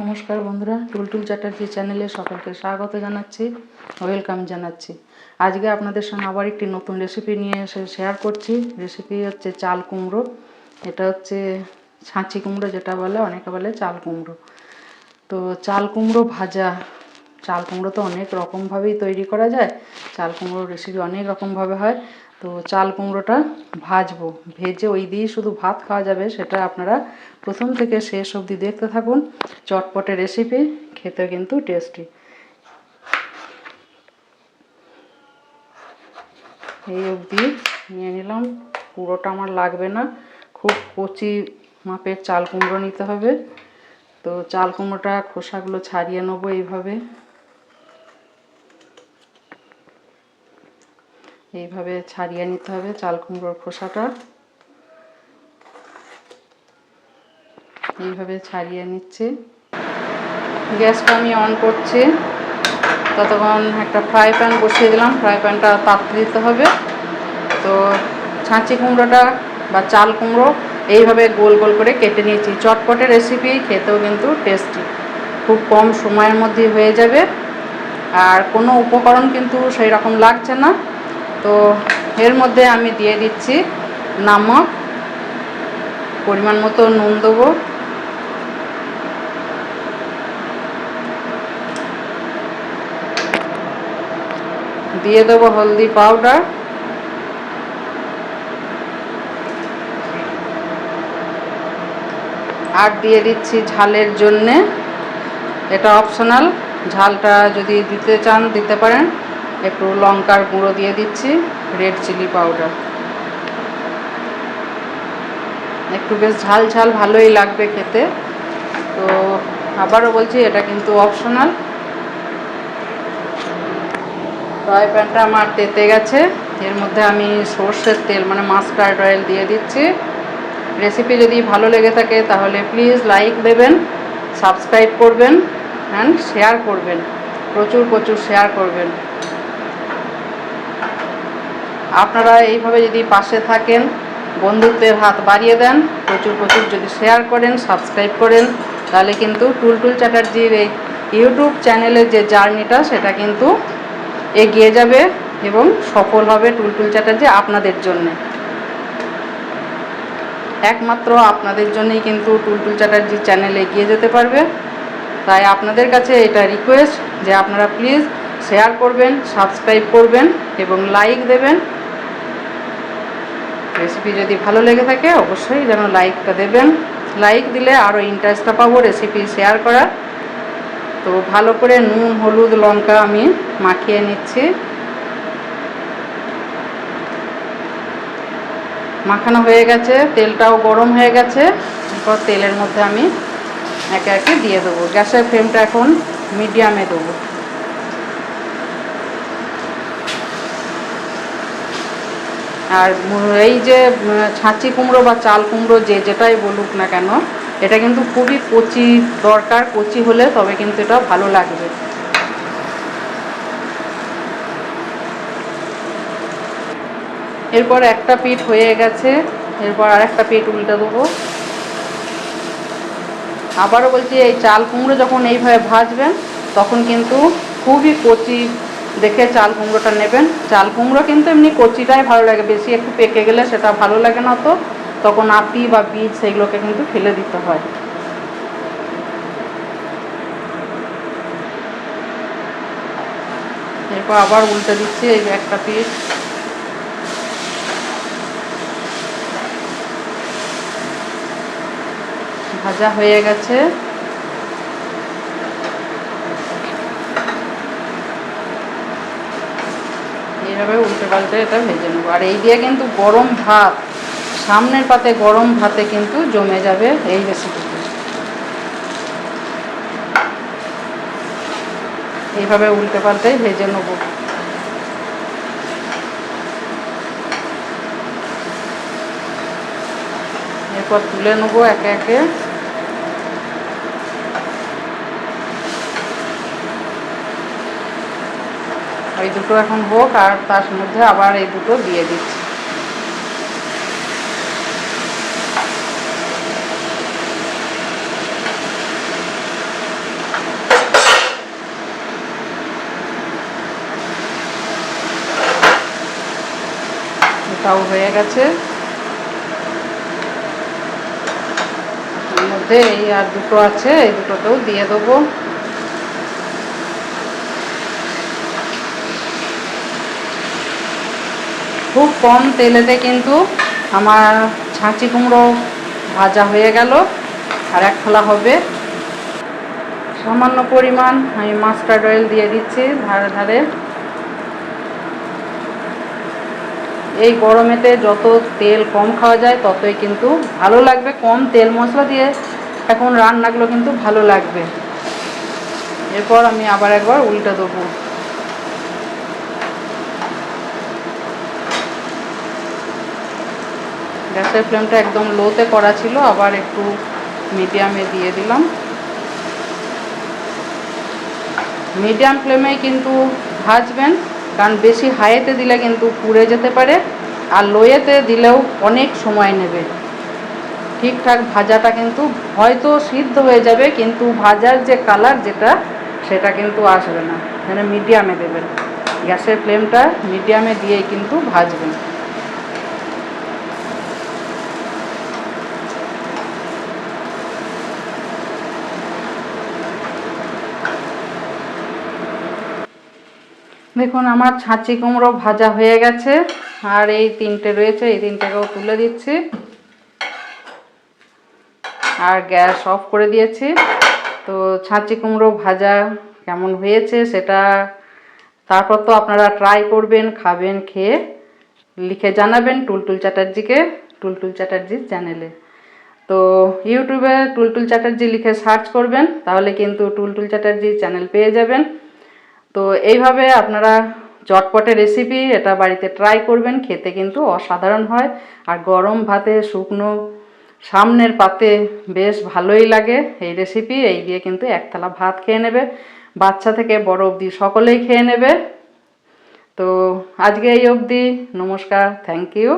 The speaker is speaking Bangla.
নমস্কার বন্ধুরা টুলটুল চ্যাটার্জি চ্যানেলে সকলকে স্বাগত জানাচ্ছি, ওয়েলকাম জানাচ্ছি। আজকে আপনাদের সঙ্গে আবার একটি নতুন রেসিপি নিয়ে এসে শেয়ার করছি। রেসিপি হচ্ছে চাল কুমড়ো, এটা হচ্ছে ছাঁচি কুমড়ো যেটা বলে, অনেকে বলে চাল কুমড়ো। তো চাল কুমড়ো ভাজা, চাল কুমড়ো তো অনেক রকমভাবেই তৈরি করা যায়, চাল কুমড়োর রেসিপি অনেক রকমভাবে হয়। তো চাল কুমড়োটা ভাজবো। ভেজে ওই দিয়েই শুধু ভাত খাওয়া যাবে, সেটা আপনারা প্রথম থেকে শেষ অবধি দেখতে থাকুন। চটপটে রেসিপি খেতে কিন্তু টেস্টি এই অবধি নিয়ে নিলাম। পুরোটা আমার লাগবে না। খুব কচি মাপের চাল কুমড়ো নিতে হবে। তো চাল কুমড়োটা খোসাগুলো ছাড়িয়ে নেব এইভাবে। এইভাবে ছাড়িয়ে নিতে হবে চাল কুমড়োর খোসাটা। এইভাবে ছাড়িয়ে নিচ্ছি। গ্যাসটা আমি অন করছি। ততক্ষণ একটা ফ্রাই প্যান বসিয়ে দিলাম। ফ্রাই প্যানটা তাপতে দিতে হবে। তো ছাঁচি কুমড়োটা বা চাল কুমড়ো এইভাবে গোল গোল করে কেটে নিয়েছি। চটপটে রেসিপি খেতেও কিন্তু টেস্টি খুব কম সময়ের মধ্যে হয়ে যাবে। আর কোনো উপকরণ কিন্তু সেই রকম লাগছে না। তো এর মধ্যে আমি দিয়ে দিচ্ছি নামক পরিমাণ মতো নুন দেবো। দিয়ে দেবো হলদি পাউডার। আর দিয়ে দিচ্ছি ঝালের জন্যে। এটা অপশনাল, ঝালটা যদি দিতে চান, দিতে পারেন। একটু লঙ্কার গুঁড়ো দিয়ে দিচ্ছি রেড চিলি পাউডার একটু বেশ ঝাল ঝাল ভালোই লাগবে খেতে। তো আবারও বলছি, এটা কিন্তু অপশনাল ফ্রাই প্যানটা আমার তেতে গেছে। এর মধ্যে আমি সর্ষের তেল মানে মাস্টার্ড অয়েল দিয়ে দিচ্ছি। রেসিপি যদি ভালো লেগে থাকে, তাহলে প্লিজ লাইক দেবেন সাবস্ক্রাইব করবেন অ্যান্ড শেয়ার করবেন। প্রচুর প্রচুর শেয়ার করবেন। আপনারা এইভাবে যদি পাশে থাকেন, বন্ধুত্বের হাত বাড়িয়ে দেন, প্রচুর প্রচুর যদি শেয়ার করেন সাবস্ক্রাইব করেন, তাহলে কিন্তু টুলটুল চ্যাটার্জির এই ইউটিউব চ্যানেলের যে জার্নিটা সেটা কিন্তু এগিয়ে যাবে এবং সফল হবে টুলটুল চ্যাটার্জি আপনাদের জন্য। একমাত্র আপনাদের জন্যই কিন্তু টুলটুল চ্যাটার্জি চ্যানেল এগিয়ে যেতে পারবে। তাই আপনাদের কাছে এটা রিকোয়েস্ট যে আপনারা প্লিজ শেয়ার করবেন সাবস্ক্রাইব করবেন এবং লাইক দেবেন। রেসিপি যদি ভালো লেগে থাকে, অবশ্যই যেন লাইকটা দেবেন। লাইক দিলে আরও ইন্টারেস্টটা পাবো রেসিপি শেয়ার করার। তো ভালো করে নুন, হলুদ, লঙ্কা আমি মাখিয়ে নিচ্ছি। মাখানো হয়ে গেছে, তেলটাও গরম হয়ে গেছে। এরপর তেলের মধ্যে আমি একে একে দিয়ে দেবো। গ্যাসের ফ্লেমটা এখন মিডিয়ামে দেবো। আর এই যে ছাঁচি কুমড়ো বা চাল কুমড়ো যে যেটাই বলুক না কেন, এটা কিন্তু খুবই কচি দরকার, কচি হলে তবে কিন্তু এটা ভালো লাগবে। এরপর একটা পিঠ হয়ে গেছে, এরপর আর একটা পিঠ উল্টে দেবো। আবারও বলছি, এই চাল কুমড়ো যখন এইভাবে ভাজবেন, তখন কিন্তু খুবই কচি দেখে চাল কুমড়োটা নেবেন। চাল কুমড়ো কিন্তু এমনি কচিটাই ভালো লাগে, বেশি একটু পেকে গেলে সেটা ভালো লাগে না তো। তখন আটি বা বীজ সেগুলোকে কিন্তু ফেলে দিতে হয়। এরপর আবার উল্টে দিচ্ছি এই একটা পিস ভাজা হয়ে গেছে। এইভাবে উল্টে পাল্টে এটা ভেজে নেব। আর এই দিয়ে কিন্তু গরম ভাত, সামনের পাতে গরম ভাতে কিন্তু জমে যাবে এই রেসিপিটি এইভাবে উল্টে পাল্টে ভেজে নেব। এরপর তুলে নেব একে একে। এই দুটো এখন হোক আর তার মধ্যে আবার এই দুটো দিয়ে দিচ্ছি। তাও হয়ে গেছে। মধ্যে এই আর দুটো আছে, এই দুটোতেও দিয়ে দেবো। খুব কম তেলেতে কিন্তু আমার ছাঁচি কুমড়ো ভাজা হয়ে গেল আর এক খোলা হবে। সামান্য পরিমাণ আমি মাস্টার্ড অয়েল দিয়ে দিচ্ছি ধারে ধারে। এই গরমেতে যত তেল কম খাওয়া যায়, ততই কিন্তু ভালো লাগবে। কম তেল মশলা দিয়ে এখন রান্নাগুলো কিন্তু ভালো লাগবে। এরপর আমি আবার একবার উল্টে দেবো। গ্যাসের ফ্লেমটা একদম লোতে করা ছিল, আবার একটু মিডিয়ামে দিয়ে দিলাম। মিডিয়াম ফ্লেমে কিন্তু ভাজবেন, কারণ বেশি হাইতে দিলে কিন্তু পুড়ে যেতে পারে, আর লোয়েতে দিলেও অনেক সময় নেবে। ঠিকঠাক ভাজাটা কিন্তু হয়তো সিদ্ধ হয়ে যাবে, কিন্তু ভাজার যে কালার যেটা, সেটা কিন্তু আসবে না। মানে মিডিয়ামে দেবেন। গ্যাসের ফ্লেমটা মিডিয়ামে দিয়েই কিন্তু ভাজবেন। দেখুন, আমার ছাঁচি কুমড়ো ভাজা হয়ে গেছে, আর এই তিনটে রয়েছে, এই তিনটেকেও তুলে দিচ্ছি। আর গ্যাস অফ করে দিয়েছি। তো ছাঁচি কুমড়ো ভাজা কেমন হয়েছে সেটা তারপর তো আপনারা ট্রাই করবেন, খাবেন, খেয়ে লিখে জানাবেন টুলটুল চ্যাটার্জিকে, টুলটুল চ্যাটার্জির চ্যানেলে। তো ইউটিউবে টুলটুল চ্যাটার্জি লিখে সার্চ করবেন, তাহলে কিন্তু টুলটুল চ্যাটার্জির চ্যানেল পেয়ে যাবেন। তো এইভাবে আপনারা চটপটে রেসিপি এটা বাড়িতে ট্রাই করবেন, খেতে কিন্তু অসাধারণ হয়। আর গরম ভাতে, শুকনো, সামনের পাতে বেশ ভালোই লাগে এই রেসিপি এই দিয়ে কিন্তু এক থালা ভাত খেয়ে নেবে। বাচ্চা থেকে বড় অবধি সকলেই খেয়ে নেবে। তো আজকে এই অবধি, নমস্কার থ্যাংক ইউ